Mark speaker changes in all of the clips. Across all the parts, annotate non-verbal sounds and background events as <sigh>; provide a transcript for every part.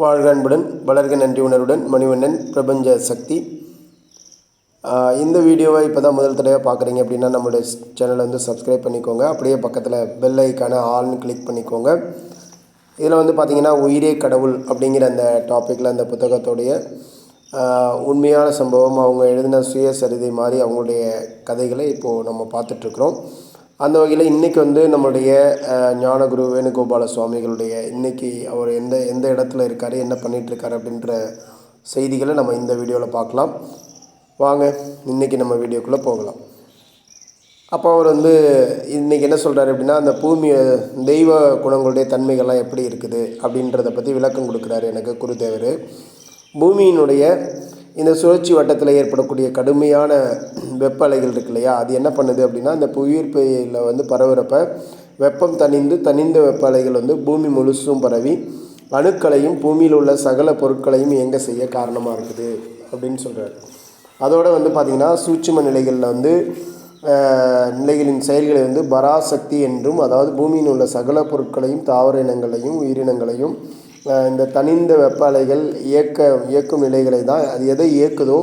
Speaker 1: வாழ்க அன்புடன் வளர்க நன்றி உணர்வுடன் மணிவண்ணன் பிரபஞ்ச சக்தி. இந்த வீடியோவை இப்போ தான் முதல் தடவை பார்க்குறீங்க அப்படின்னா நம்மளுடைய சேனலை வந்து சப்ஸ்கிரைப் பண்ணிக்கோங்க. அப்படியே பக்கத்தில் பெல் ஐக்கான ஆல்னு கிளிக் பண்ணிக்கோங்க. இதில் வந்து பார்த்திங்கன்னா உயிரே கடவுள் அப்படிங்கிற அந்த டாப்பிக்கில் அந்த புத்தகத்தோடைய உண்மையான சம்பவம் அவங்க எழுதின சுயசரிதை மாதிரி அவங்களுடைய கதைகளை இப்போது நம்ம பார்த்துட்ருக்குறோம் அந்த வகையில் இன்றைக்கி வந்து நம்மளுடைய ஞானகுரு வேணுகோபால சுவாமிகளுடைய இன்றைக்கி அவர் எந்த எந்த இடத்துல இருக்கார் என்ன பண்ணிகிட்ருக்கார் அப்படின்ற செய்திகளை நம்ம இந்த வீடியோவில் பார்க்கலாம். வாங்க இன்றைக்கி நம்ம வீடியோக்குள்ளே போகலாம். அப்போ அவர் வந்து இன்றைக்கி என்ன சொல்கிறாரு அப்படின்னா அந்த பூமி தெய்வ குணங்களுடைய தன்மைகள்லாம் எப்படி இருக்குது அப்படின்றத பற்றி விளக்கம் கொடுக்குறாரு எனக்கு குருதேவர். பூமியினுடைய இந்த சுழற்சி வட்டத்தில் ஏற்படக்கூடிய கடுமையான வெப்ப அலைகள் இருக்கு இல்லையா? அது என்ன பண்ணுது அப்படின்னா இந்த புவியீர்ப்பையில் வந்து பரவுறப்ப வெப்பம் தணிந்து தனிந்த வெப்ப அலைகள் வந்து பூமி முழுசும் பரவி அணுக்களையும் பூமியில் உள்ள சகல பொருட்களையும் இயங்க செய்ய காரணமாக இருக்குது அப்படின்னு சொல்கிறார் அதோடு வந்து பார்த்திங்கன்னா சூட்சும நிலைகளில் வந்து நிலைகளின் செயல்களை வந்து பராசக்தி என்றும் அதாவது பூமியில் உள்ள சகல பொருட்களையும் தாவர இனங்களையும் உயிரினங்களையும் இந்த தனிந்த வெப்ப அலைகள் இயக்க இயக்கும் நிலைகளை தான் அது எதை இயக்குதோ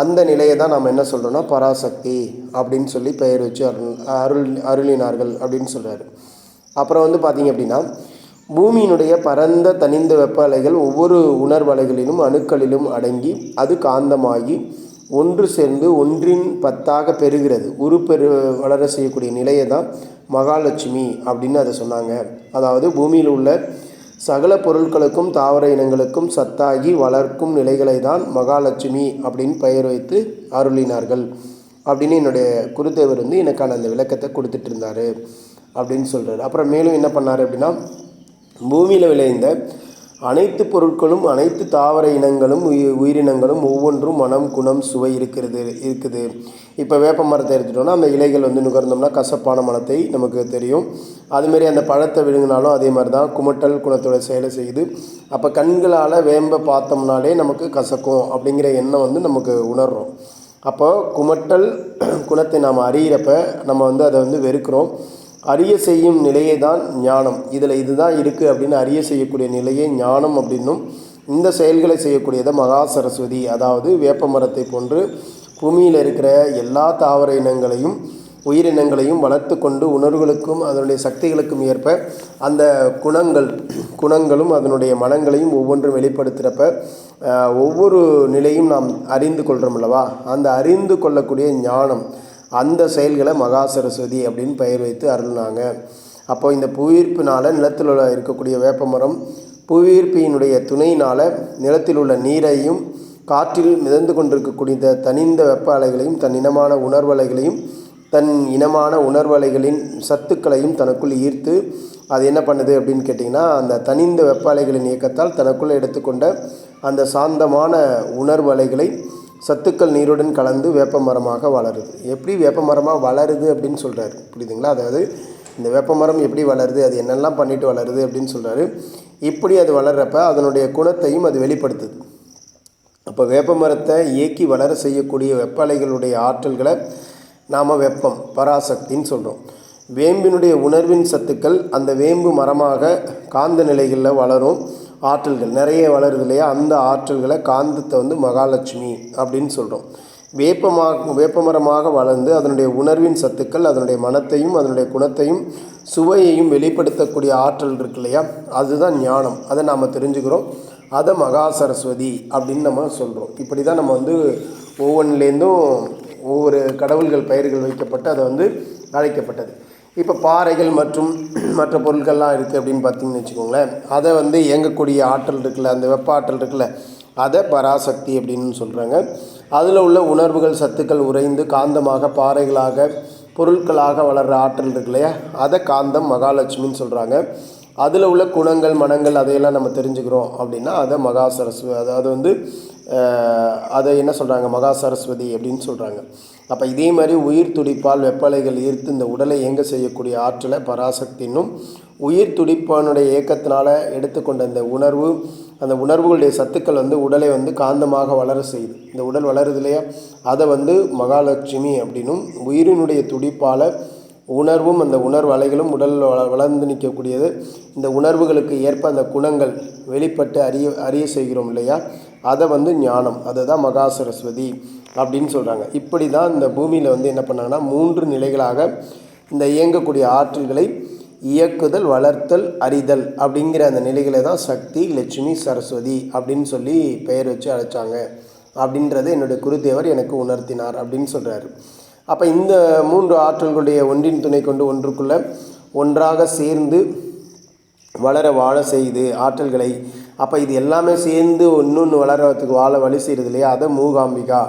Speaker 1: அந்த நிலையை தான் நம்ம என்ன சொல்கிறோன்னா பராசக்தி அப்படின்னு சொல்லி பெயர் வச்சு அருள் அருள் அருளினார்கள் அப்படின்னு சொல்கிறாரு அப்புறம் வந்து பார்த்திங்க அப்படின்னா பூமியினுடைய பரந்த தனிந்த வெப்ப அலைகள் ஒவ்வொரு உணர்வலைகளிலும் அணுக்களிலும் அடங்கி அது காந்தமாகி ஒன்று சேர்ந்து ஒன்றின் பத்தாக பெறுகிறது. உருப்பெரு வளர செய்யக்கூடிய நிலையை தான் மகாலட்சுமி அப்படின்னு அதை சொன்னாங்க. அதாவது பூமியில் உள்ள சகல பொருட்களுக்கும் தாவர இனங்களுக்கும் சத்தாகி வளர்க்கும் நிலைகளை தான் மகாலட்சுமி அப்படின்னு பெயர் வைத்து அருளினார்கள். அப்படின்னு என்னுடைய குருதேவர் வந்து எனக்கான அந்த விளக்கத்தை கொடுத்துட்டு இருந்தார் அப்படின்னு சொல்கிறாரு அப்புறம் மேலும் என்ன பண்ணார் அப்படின்னா பூமியில் விளைந்த அனைத்து பொருட்களும் அனைத்து தாவர இனங்களும் உயி- உயிரினங்களும் ஒவ்வொன்றும் மனம் குணம் சுவை இருக்கிறது இருக்குது. இப்போ வேப்ப மரத்தை எடுத்துட்டோம்னா அந்த இலைகள் வந்து நுகர்ந்தோம்னா கசப்பான மனத்தை நமக்கு தெரியும். அதுமாரி அந்த பழத்தை விழுங்கினாலும் அதே மாதிரி தான் குமட்டல் குணத்தோட செயலை செய்யுது. அப்போ கண்களால் வேம்ப பார்த்தோம்னாலே நமக்கு கசக்கும் அப்படிங்கிற எண்ணம் வந்து நமக்கு உணர்றோம். அப்போ குமட்டல் குணத்தை நாம் அறியிறப்ப நம்ம வந்து அதை வந்து வெறுக்கிறோம். அறிய செய்யும் நிலையே தான் ஞானம். இதில் இதுதான் இருக்குது அப்படின்னு அறிய செய்யக்கூடிய நிலையே ஞானம் அப்படின்னும் இந்த செயல்களை செய்யக்கூடியதை மகா சரஸ்வதி. அதாவது வேப்ப மரத்தை போன்று பூமியில் இருக்கிற எல்லா தாவர இனங்களையும் உயிரினங்களையும் வளர்த்து கொண்டு உணர்வுகளுக்கும் அதனுடைய சக்திகளுக்கும் ஏற்ப அந்த குணங்கள் குணங்களும் அதனுடைய மனங்களையும் ஒவ்வொன்றும் வெளிப்படுத்துகிறப்ப ஒவ்வொரு நிலையும் நாம் அறிந்து கொள்கிறோம் அல்லவா? அந்த அறிந்து கொள்ளக்கூடிய ஞானம் அந்த செயல்களை மகா சரஸ்வதி அப்படின்னு பெயர் வைத்து அருள்னாங்க. அப்போ இந்த புவியீர்ப்பினால் நிலத்தில் உள்ள இருக்கக்கூடிய வேப்பமரம் புவியீர்ப்பியினுடைய துணையினால் நிலத்தில் உள்ள நீரையும் காற்றில் மிதந்து கொண்டிருக்கக்கூடிய தனிந்த வெப்ப அலைகளையும் தன் இனமான உணர்வலைகளையும் தன் இனமான உணர்வலைகளின் சத்துக்களையும் தனக்குள் ஈர்த்து அது என்ன பண்ணுது அப்படின்னு கேட்டிங்கன்னா அந்த தனிந்த வெப்ப அலைகளின் இயக்கத்தால் தனக்குள்ளே எடுத்துக்கொண்ட அந்த சாந்தமான உணர்வலைகளை சத்துக்கள் நீருடன் கலந்து வேப்ப மரமாக வளருது. எப்படி வேப்ப மரமாக வளருது அப்படின்னு சொல்கிறாரு புரியுதுங்களா? அதாவது இந்த வேப்ப மரம் எப்படி வளருது அது என்னெல்லாம் பண்ணிட்டு வளருது அப்படின்னு சொல்கிறாரு இப்படி அது வளர்கிறப்ப அதனுடைய குணத்தையும் அது வெளிப்படுத்துது. அப்போ வேப்ப மரத்தை இயக்கி வளர செய்யக்கூடிய வெப்ப அலைகளுடைய ஆற்றல்களை நாம் வெப்பம் பராசக்தின்னு சொல்கிறோம் வேம்பினுடைய உணர்வின் சத்துக்கள் அந்த வேம்பு மரமாக காந்த நிலைகளில் வளரும். ஆற்றல்கள் நிறைய வளருது இல்லையா? அந்த ஆற்றல்களை காந்தத்தை வந்து மகாலட்சுமி அப்படின்னு சொல்கிறோம் வேப்பமாக வேப்பமரமாக வளர்ந்து அதனுடைய உணர்வின் சத்துக்கள் அதனுடைய மனத்தையும் அதனுடைய குணத்தையும் சுவையையும் வெளிப்படுத்தக்கூடிய ஆற்றல் இருக்கு இல்லையா? அதுதான் ஞானம். அதை நாம் தெரிஞ்சுக்கிறோம். அதை மகா சரஸ்வதி அப்படின்னு நம்ம சொல்கிறோம் இப்படி தான் நம்ம வந்து ஒவ்வொன்றுலேருந்தும் ஒவ்வொரு கடவுள்கள் பெயர்கள் வைக்கப்பட்டு அதை வந்து அழைக்கப்பட்டது. இப்போ பாறைகள் மற்றும் <clears throat> மற்ற பொருட்கள்லாம் இருக்குது அப்படின்னு பார்த்தீங்கன்னு வச்சுக்கோங்களேன். அதை வந்து இயங்கக்கூடிய ஆற்றல் இருக்குல்ல அந்த வெப்ப ஆற்றல் இருக்குல்ல அதை பராசக்தி அப்படின்னு சொல்கிறாங்க அதில் உள்ள உணர்வுகள் சத்துக்கள் உறைந்து காந்தமாக பாறைகளாக பொருட்களாக வளர்கிற ஆற்றல் இருக்கு இல்லையா அதை காந்தம் மகாலட்சுமின்னு சொல்கிறாங்க அதில் உள்ள குணங்கள் மனங்கள் அதையெல்லாம் நம்ம தெரிஞ்சுக்கிறோம் அப்படின்னா அதை மகா அதாவது வந்து அதை என்ன சொல்கிறாங்க மகா சரஸ்வதி அப்படின்னு சொல்கிறாங்க அப்போ இதே மாதிரி உயிர் துடிப்பால் வெப்பலைகள் ஈர்த்து இந்த உடலை இயங்க செய்யக்கூடிய ஆற்றலை பராசக்தின்னும் உயிர் துடிப்பானுடைய இயக்கத்தினால் எடுத்துக்கொண்ட இந்த உணர்வு அந்த உணர்வுகளுடைய சத்துக்கள் வந்து உடலை வந்து காந்தமாக வளர செய்யுது. இந்த உடல் வளருது இல்லையா? அதை வந்து மகாலட்சுமி அப்படின்னும் உயிரினுடைய துடிப்பால் உணர்வும் அந்த உணர்வு அலைகளும் உடல் வள- வளர்ந்து நிற்கக்கூடியது. இந்த உணர்வுகளுக்கு ஏற்ப அந்த குணங்கள் வெளிப்பட்டு அறிய அறிய செய்கிறோம் இல்லையா? அதை வந்து ஞானம் அதை தான் மகா சரஸ்வதி அப்படின்னு சொல்கிறாங்க இப்படி தான் இந்த பூமியில் வந்து என்ன பண்ணாங்கன்னா மூன்று நிலைகளாக இந்த இயங்கக்கூடிய ஆற்றல்களை இயக்குதல் வளர்த்தல் அறிதல் அப்படிங்கிற அந்த நிலைகளை தான் சக்தி லட்சுமி சரஸ்வதி அப்படின்னு சொல்லி பெயர் வச்சு அழைச்சாங்க. அப்படின்றத என்னுடைய குருதேவர் எனக்கு உணர்த்தினார் அப்படின்னு சொல்கிறாரு அப்போ இந்த மூன்று ஆற்றல்களுடைய ஒன்றின் துணை கொண்டு ஒன்றுக்குள்ளே ஒன்றாக சேர்ந்து வளர வாழ செய்து ஆற்றல்களை அப்போ இது எல்லாமே சேர்ந்து இன்னொன்று வளர்கிறதுக்கு வாழ வழி செய்கிறது இல்லையா? அதை மூகாம்பிகா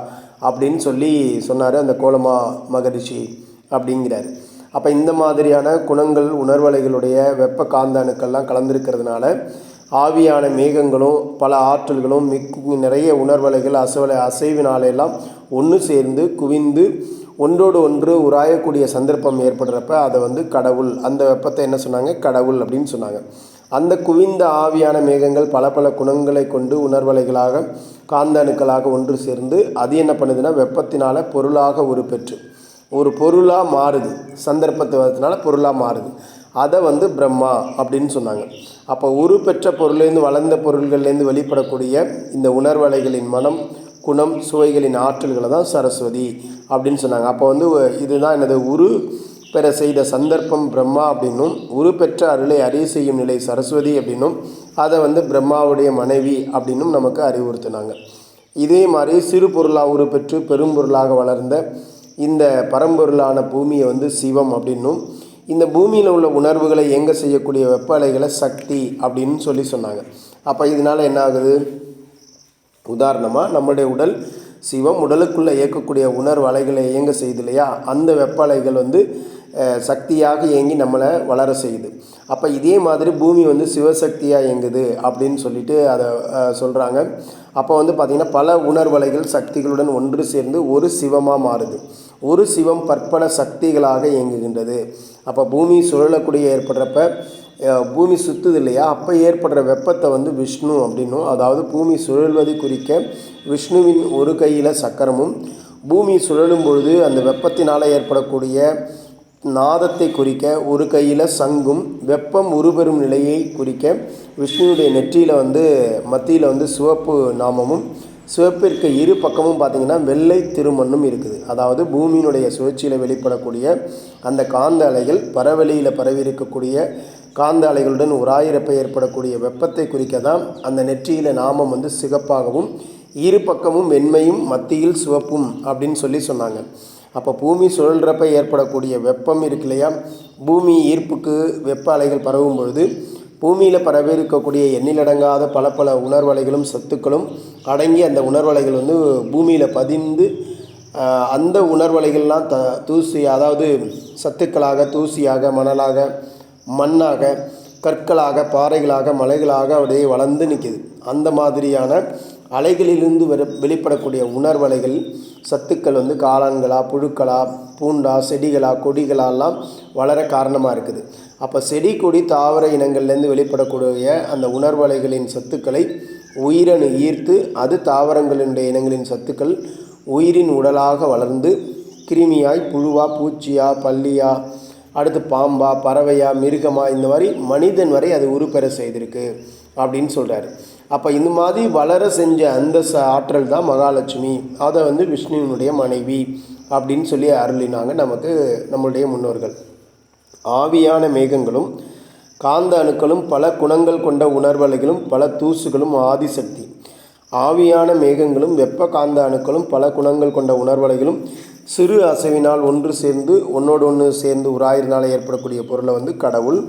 Speaker 1: அப்படின்னு சொல்லி சொன்னார் அந்த கோலமா மகரிஷி அப்படிங்கிறார். அப்போ இந்த மாதிரியான குணங்கள் உணர்வலைகளுடைய வெப்ப காந்த அணுக்கள்லாம் கலந்திருக்கிறதுனால ஆவியான மேகங்களும் பல ஆற்றல்களும் மிக் நிறைய உணர்வலைகள் அசவலை அசைவினாலெல்லாம் ஒன்று சேர்ந்து குவிந்து ஒன்றோடு ஒன்று உராயக்கூடிய சந்தர்ப்பம் ஏற்படுறப்ப அதை வந்து கடவுள் அந்த வெப்பத்தை என்ன சொன்னாங்க? கடவுள் அப்படின்னு சொன்னாங்க. அந்த குவிந்த ஆவியான மேகங்கள் பல பல குணங்களை கொண்டு உணர்வலைகளாக காந்த அணுக்களாக ஒன்று சேர்ந்து அது என்ன பண்ணுதுன்னா வெப்பத்தினால் பொருளாக உருப்பெற்று ஒரு பொருளாக மாறுது. சந்தர்ப்பத்துவத்தினால பொருளாக மாறுது. அதை வந்து பிரம்மா அப்படின்னு சொன்னாங்க. அப்போ உருப்பெற்ற பொருள்லேருந்து வளர்ந்த பொருள்கள்லேருந்து வெளிப்படக்கூடிய இந்த உணர்வலைகளின் மனம் குணம் சுவைகளின் ஆற்றல்களை தான் சரஸ்வதி அப்படின்னு சொன்னாங்க. அப்போ வந்து இதுதான் எனது உரு பெற செய்த சந்தர்ப்பம் பிரம்மா அப்படின்னும் உரு பெற்ற அருளை அறிய செய்யும் நிலை சரஸ்வதி அப்படின்னும் அதை வந்து பிரம்மாவுடைய மனைவி அப்படின்னும் நமக்கு அறிவுறுத்தினாங்க. இதே மாதிரி சிறு பொருளாக பெரும் பெரும்பொருளாக வளர்ந்த இந்த பரம்பொருளான பூமியை வந்து சிவம் அப்படின்னும் இந்த பூமியில் உள்ள உணர்வுகளை இயங்க செய்யக்கூடிய வெப்ப அலைகளை சக்தி அப்படின்னு சொல்லி சொன்னாங்க. அப்போ இதனால் என்ன ஆகுது? உதாரணமாக நம்முடைய உடல் சிவம் உடலுக்குள்ளே இயக்கக்கூடிய உணர்வு அலைகளை இயங்க செய்யுது இல்லையா? அந்த வெப்ப அலைகள் வந்து சக்தியாக இயங்கி நம்மளை வளர செய்யுது. அப்போ இதே மாதிரி பூமி வந்து சிவசக்தியாக இயங்குது அப்படின்னு சொல்லிட்டு அதை சொல்கிறாங்க அப்போ வந்து பார்த்திங்கன்னா பல உணர்வலைகள் சக்திகளுடன் ஒன்று சேர்ந்து ஒரு சிவமாக மாறுது. ஒரு சிவம் பற்பல சக்திகளாக இயங்குகின்றது. அப்போ பூமி சுழலக்கூடிய ஏற்படுறப்ப பூமி சுற்றுது இல்லையா? அப்போ ஏற்படுற வெப்பத்தை வந்து விஷ்ணு அப்படின்னும் அதாவது பூமி சுழல்வதை குறிக்க விஷ்ணுவின் ஒரு கையில் சக்கரமும் பூமி சுழலும் பொழுது அந்த வெப்பத்தினால் ஏற்படக்கூடிய நாதத்தை குறிக்க ஒரு கையில் சங்கும் வெப்பம் உருபெறும் நிலையை குறிக்க விஷ்ணுவுடைய நெற்றியில் வந்து மத்தியில் வந்து சிவப்பு நாமமும் சிவப்பிற்கு இரு பக்கமும் பார்த்தீங்கன்னா வெள்ளை திருமண்ணும் இருக்குது. அதாவது பூமியினுடைய சுழற்சியில் வெளிப்படக்கூடிய அந்த காந்த அலைகள் பரவெளியில் பரவி இருக்கக்கூடிய காந்த அலைகளுடன் உராயிரப்பை ஏற்படக்கூடிய வெப்பத்தை குறிக்க தான் அந்த நெற்றியில் நாமம் வந்து சிகப்பாகவும் இரு பக்கமும் வெண்மையும் மத்தியில் சிவப்பும் அப்படின்னு சொல்லி சொன்னாங்க. அப்போ பூமி சுழல்றப்ப ஏற்படக்கூடிய வெப்பம் இருக்கு இல்லையா? பூமி ஈர்ப்புக்கு வெப்ப அலைகள் பரவும் பொழுது பூமியில் பரவி இருக்கக்கூடிய எண்ணிலடங்காத பல பல உணர்வலைகளும் சத்துக்களும் அடங்கி அந்த உணர்வலைகள் வந்து பூமியில் பதிந்து அந்த உணர்வலைகள்லாம் த தூசி அதாவது சத்துக்களாக தூசியாக மணலாக மண்ணாக கற்களாக பாறைகளாக மலைகளாக அப்படியே வளர்ந்து நிற்கிது அந்த மாதிரியான அலைகளிலிருந்து வர வெளிப்படக்கூடிய உணர்வலைகள் சத்துக்கள் வந்து காளான்களா புழுக்களா பூண்டா செடிகளா கொடிகளாலாம் வளர காரணமாக இருக்குது. அப்போ செடி கொடி தாவர இனங்கள்லேருந்து வெளிப்படக்கூடிய அந்த உணர்வலைகளின் சத்துக்களை உயிரணு ஈர்த்து அது தாவரங்களுடைய இனங்களின் சத்துக்கள் உயிரின் உடலாக வளர்ந்து கிருமியாய் புழுவா பூச்சியா பல்லியா அடுத்து பாம்பா பறவையா மிருகமா இந்த மாதிரி மனிதன் வரை அது உருப்பெற செய்திருக்கு அப்படின்னு சொல்கிறாரு அப்போ இந்த மாதிரி வளர செஞ்ச அந்த ச ஆற்றல் தான் மகாலட்சுமி. அதை வந்து விஷ்ணுவினுடைய மனைவி அப்படின்னு சொல்லி அருளினாங்க நமக்கு நம்மளுடைய முன்னோர்கள். ஆவியான மேகங்களும் காந்த அணுக்களும் பல குணங்கள் கொண்ட உணர்வலைகளும் பல தூசுகளும் ஆதிசக்தி. ஆவியான மேகங்களும் வெப்ப காந்த அணுக்களும் பல குணங்கள் கொண்ட உணர்வலைகளும் சிறு அசைவினால் ஒன்று சேர்ந்து ஒன்னோடு ஒன்று சேர்ந்து உராயிரினால் ஏற்படக்கூடிய பொருளை வந்து கடவுள்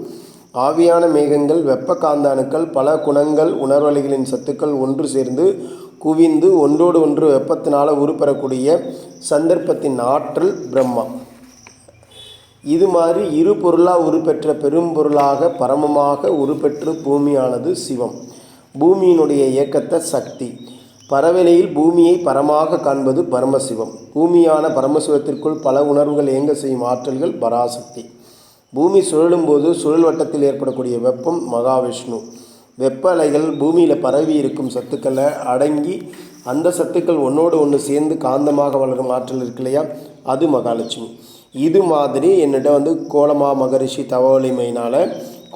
Speaker 1: ஆவியான மேகங்கள் வெப்ப காந்த அணுக்கள் பல குணங்கள் உணர்வலைகளின் சத்துக்கள் ஒன்று சேர்ந்து குவிந்து ஒன்றோடு ஒன்று வெப்பத்தினால் உருப்பெறக்கூடிய சந்தர்ப்பத்தின் ஆற்றல் பிரம்மா. இது மாதிரி இரு பொருளாக உருப்பெற்ற பெரும்பொருளாக பரமமாக உருப்பெற்று பூமியானது சிவம். பூமியினுடைய இயக்கத்தை சக்தி. பரவெளியில் பூமியை பரமாக காண்பது பரமசிவம். பூமியான பரமசிவத்திற்குள் பல உணர்வுகள் இயங்க செய்யும் ஆற்றல்கள் பராசக்தி. பூமி சுழலும் போது சுழல் வட்டத்தில் ஏற்படக்கூடிய வெப்பம் மகாவிஷ்ணு. வெப்ப அலைகள் பூமியில் பரவி இருக்கும் சத்துக்களை அடங்கி அந்த சத்துக்கள் ஒன்றோடு ஒன்று சேர்ந்து காந்தமாக வளரும் ஆற்றல் இருக்கு இல்லையா? அது மகாலட்சுமி. இது மாதிரி என்னிட்ட வந்து கோலமா மகரிஷி தவவலிமையினால்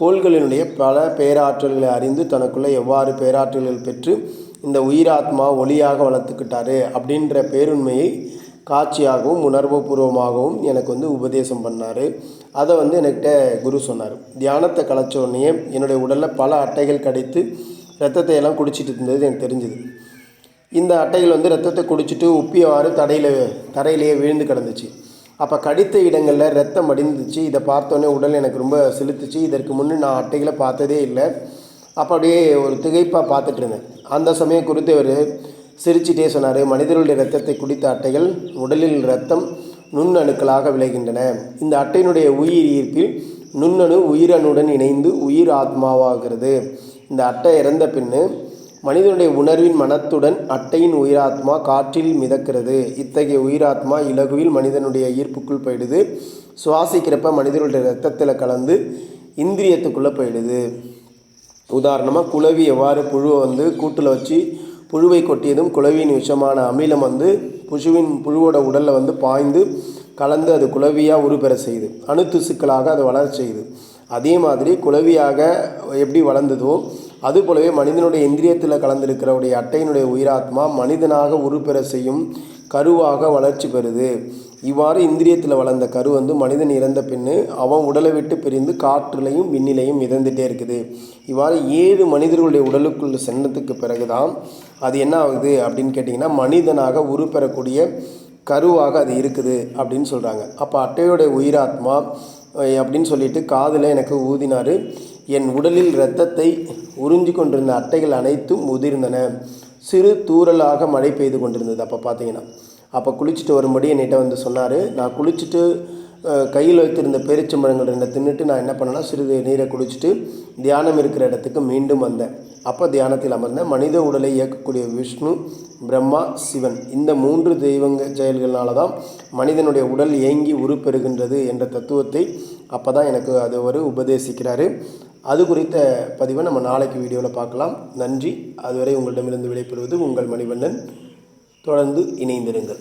Speaker 1: கோள்களினுடைய பல பேராற்றல்களை அறிந்து தனக்குள்ளே எவ்வாறு பேராற்றல்கள் பெற்று இந்த உயிராத்மா ஒளியாக வளர்த்துக்கிட்டாரு அப்படின்ற பேருண்மையை காட்சியாகவும் உணர்வுபூர்வமாகவும் எனக்கு வந்து உபதேசம் பண்ணார். அதை வந்து என்கிட்ட குரு சொன்னார். தியானத்தை கலைச்ச உடனே என்னுடைய உடலில் பல அட்டைகள் கிடைத்து ரத்தத்தை எல்லாம் குடிச்சிட்டு இருந்தது எனக்கு தெரிஞ்சுது. இந்த அட்டைகள் வந்து ரத்தத்தை குடிச்சிட்டு உப்பியவாறு தடையில் தரையிலேயே விழுந்து கிடந்துச்சு. அப்போ கடித்த இடங்களில் ரத்தம் மடிந்துச்சு இதை பார்த்தோன்னே உடல் எனக்கு ரொம்ப செலுத்துச்சு இதற்கு முன்னே நான் அட்டைகளை பார்த்ததே இல்லை. அப்போ அப்படியே ஒரு திகைப்பாக பார்த்துட்டு இருந்தேன். அந்த சமயம் குறித்தவர் சிரிச்சிட்டே சொன்னார் மனிதர்களுடைய ரத்தத்தை குடித்த அட்டைகள் உடலில் ரத்தம் நுண்ணணுக்களாக விளைகின்றன. இந்த அட்டையினுடைய உயிர் ஈர்ப்பில் நுண்ணணு உயிரணுடன் இணைந்து உயிர் ஆத்மாவாகிறது. இந்த அட்டை இறந்த பின்னு மனிதனுடைய உணர்வின் மனத்துடன் அட்டையின் உயிராத்மா காற்றில் மிதக்கிறது. இத்தகைய உயிராத்மா இலகுவில் மனிதனுடைய ஈர்ப்புக்குள் போயிடுது. சுவாசிக்கிறப்ப மனிதனுடைய ரத்தத்தில் கலந்து இந்திரியத்துக்குள்ளே போயிடுது. உதாரணமாக குளவி எவ்வாறு புழுவை வந்து கூட்டில் வச்சு புழுவை கொட்டியதும் குளவியின் விஷமான அமிலம் வந்து புழுவின் புழுவோட உடலில் வந்து பாய்ந்து கலந்து அது குளவியாக உருப்பெற செய்யுது அணு திசுக்களாக அது வளர செய்யுது அதே மாதிரி குளவியாக எப்படி வளர்ந்ததோ அது போலவே மனிதனுடைய இந்திரியத்தில் கலந்திருக்கிறவுடைய அட்டையினுடைய உயிராத்மா மனிதனாக உருப்பெற செய்யும் கருவாக வளர்ச்சி பெறுது. இவ்வாறு இந்திரியத்தில் வளர்ந்த கரு வந்து மனிதன் இறந்த பின்னு அவன் உடலை விட்டு பிரிந்து காற்றுலையும் விண்ணிலையும் மிதந்துட்டே இருக்குது. இவ்வாறு ஏழு மனிதர்களுடைய உடலுக்குள்ள சென்றதுக்கு பிறகுதான் அது என்ன ஆகுது அப்படின்னு கேட்டிங்கன்னா மனிதனாக உருப்பெறக்கூடிய கருவாக அது இருக்குது அப்படின்னு சொல்கிறாங்க அப்போ அட்டையோடைய உயிராத்மா அப்படின்னு சொல்லிட்டு காதில் எனக்கு ஊதினார். என் உடலில் இரத்தத்தை உறிஞ்சி கொண்டிருந்த அட்டைகள் அனைத்தும் உதிர்ந்தன. சிறு தூறலாக மழை பெய்து கொண்டிருந்தது. அப்போ பார்த்தீங்கன்னா அப்போ குளிச்சுட்டு வரும்படி என்கிட்ட வந்து சொன்னார். நான் குளிச்சுட்டு கையில் வைத்திருந்த பேரிச்சம்பழங்கள் ரெண்டை தின்னுட்டு நான் என்ன பண்ணேன்னா சிறிது நீரை குடிச்சிட்டு தியானம் இருக்கிற இடத்துக்கு மீண்டும் வந்தேன். அப்போ தியானத்தில் அமர்ந்தேன் மனித உடலை இயக்கக்கூடிய விஷ்ணு பிரம்மா சிவன் இந்த மூன்று தெய்வங்க செயல்களால் தான் மனிதனுடைய உடல் இயங்கி உருப்பெறுகின்றது என்ற தத்துவத்தை அப்போ தான் எனக்கு அது ஒரு உபதேசிக்கிறாரு. அது குறித்த பதிவை நம்ம நாளைக்கு வீடியோவில் பார்க்கலாம். நன்றி. அதுவரை உங்களிடமிருந்து விடைபெறுவது உங்கள் மணிவண்ணன். தொடர்ந்து இணைந்திருங்கள்.